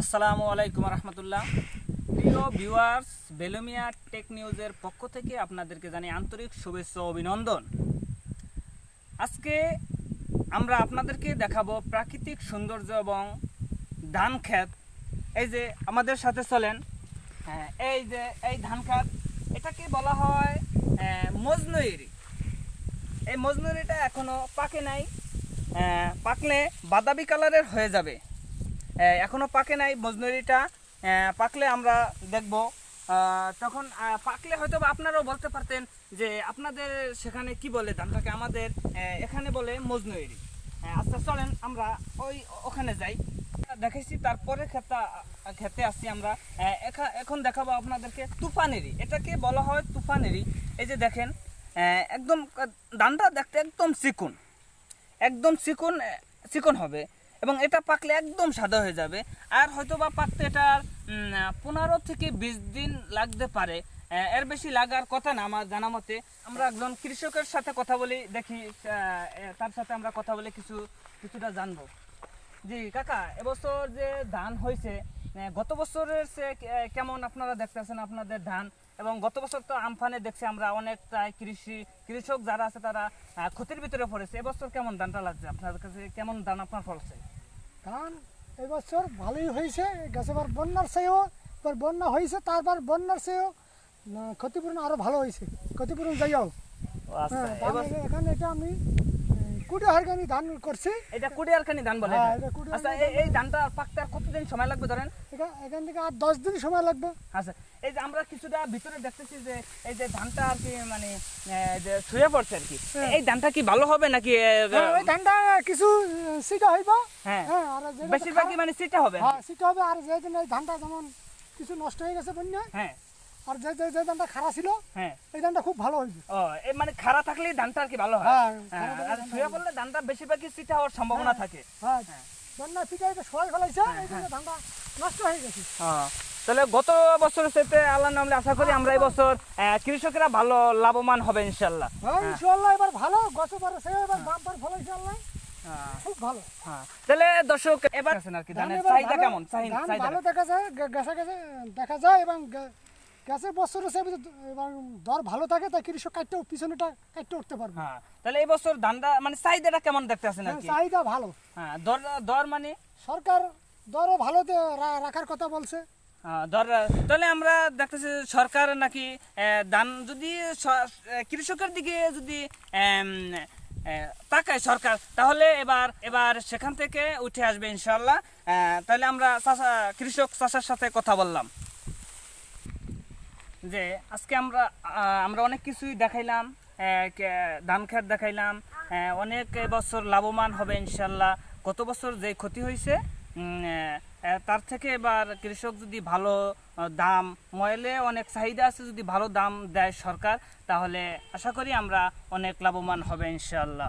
আসসালামু আলাইকুম রহমতুল্লাহ। প্রিয় ভিউয়ার্স বেলুমিয়া টেক নিউজের পক্ষ থেকে আপনাদেরকে জানি আন্তরিক শুভেচ্ছা অভিনন্দন। আজকে আমরা আপনাদেরকে দেখাবো প্রাকৃতিক সৌন্দর্য এবং ধান ক্ষেত। এই যে আমাদের সাথে চলেন। হ্যাঁ, এই যে এই ধান ক্ষেত এটাকে বলা হয় মজনুইরি। এই মজনুরিটা এখনও পাকে নাই। পাকলে বাদাবি কালারের হয়ে যাবে। আহ, এখনও পাকে নাই মজনুরিটা পাকলে আমরা দেখব। তখন পাকলে হয়তো আপনারাও বলতে পারতেন যে আপনাদের সেখানে কি বলে ধানটাকে আমাদের এখানে বলে মজনুরি। আচ্ছা চলেন আমরা ওই ওখানে যাই। দেখেছি তারপরে খেতা খেতে আসছি আমরা। এখা- এখন দেখাবো আপনাদেরকে তুফানেরি। এটাকে বলা হয় তুফানেরি। এই যে দেখেন একদম ধানটা দেখতে একদম চিকুন। একদম চিকন চিকন হবে। এবং এটা পাকলে একদম সাদা হয়ে যাবে। আর হয়তো বা পাকতে এটার পনেরো থেকে বিশ দিন লাগতে পারে। এর বেশি লাগার কথা না, আমার জানা মতে। আমরা একজন কৃষকের সাথে কথা বলি, দেখি তার সাথে আমরা কথা বলে কিছু, কিছুটা জানব। জি, কাকা, এবছর যে ধান হয়েছে গত বছরের সে কেমন আপনারা দেখতেছেন আপনাদের ধান? এবং গত বছর তো আমফানে দেখছি আমরা অনেকটাই কৃষি কৃষক যারা আছে তারা ক্ষতির ভিতরে পড়েছে। এবছর কেমন ধানটা লাগছে? আপনার কাছে কেমন ধান আপনার ফলছে? ধান এবছর ভালোই হয়েছে। গেছে এবার বন্যার চেয়েও এবার বন্যা হয়েছে তারপর বন্যার চেয়েও ক্ষতিপূরণ আরও ভালো হয়েছে। ক্ষতিপূরণ যাইও আচ্ছা হ্যাঁ এখানে এটা আমি কুড়ি ধান করছি। এটা কুড়িয়ারখানি ধান বলে হ্যাঁ, আচ্ছা এই- ধানটা পাকতে আর কতদিন সময় লাগবে ধরেন? এখান থেকে আর দশ দিন সময় লাগবে। আচ্ছা এই যে আমরা কিছুটা ভিতরে দেখতেছি যে এই যে ধানটা আর কি মানে যে শুয়ে পড়ছে আর কি। হ্যাঁ। এই ধানটা কি ভালো হবে নাকি হ্যাঁ, ওই ধানটা কিছু সিটা হইব। হ্যাঁ। হ্যাঁ আর বেশিরভাগই মানে সেটা হবে। হ্যাঁ সিটা হবে আর যে এই ধানটা যেমন কিছু নষ্ট হয়ে গেছে বন্যা হ্যাঁ। আর যে যে যে ধানটা ছিল হ্যাঁ। এই ধানটা খুব ভালো ও এই মানে খাড়া থাকলেই ধানটা আর কি ভালো হয়? হ্যাঁ হ্যাঁ, আর শুয়ে। পড়লে ধানটা বেশিরভাগই সিটা হওয়ার সম্ভাবনা থাকে। হ্যাঁ। হ্যাঁ। বন্যা পিটাই সবাই ফেলাইছে এই জন্য ধানটা নষ্ট হয়ে গেছে। হ্যাঁ। তাহলে গত আল্লাহ নামলে আশা করি আমরা এই বছর কৃষকেরা ভালো লাভবান হবে ইনশাল্লাহ হ্যাঁ। ইনশাআল্লাহ এবার ভালো গত সে এবার ফল হ্যাঁ, খুব ভালো। হ্যাঁ। তাহলে দর্শক এবার আছেন আর কি ধানের চাহিদা কেমন? চাহিদা ভালো দেখা যায় গেছে গেছে দেখা যায় এবং গ্যাসের বছর সে এবং দর ভালো থাকে তাই কৃষক কাটতেও পিছনেটা কাটতে উঠতে পারবে। হ্যাঁ তাহলে এই বছর ধানটা মানে চাহিদাটা কেমন দেখতে আছেন আর হ্যাঁ, কি চাহিদা ভালো। হ্যাঁ দর দর মানে? সরকার দরও ভালো রাখার কথা বলছে। হ্যাঁ, ধর তাহলে আমরা দেখতেছি সরকার নাকি দান যদি কৃষকের দিকে যদি তাকায় সরকার তাহলে এবার এবার সেখান থেকে উঠে আসবে ইনশাল্লাহ তাহলে আমরা কৃষক চাষার সাথে কথা বললাম। যে আজকে আমরা আমরা অনেক কিছুই দেখাইলাম ধান খেত দেখাইলাম অনেক বছর লাভবান হবে ইনশাল্লাহ। গত বছর যে ক্ষতি হয়েছে তার থেকে এবার কৃষক যদি ভালো দাম ময়েলে অনেক চাহিদা আছে, যদি ভালো দাম দেয় সরকার, তাহলে আশা করি আমরা অনেক লাভবান হবে ইনশাল্লাহ।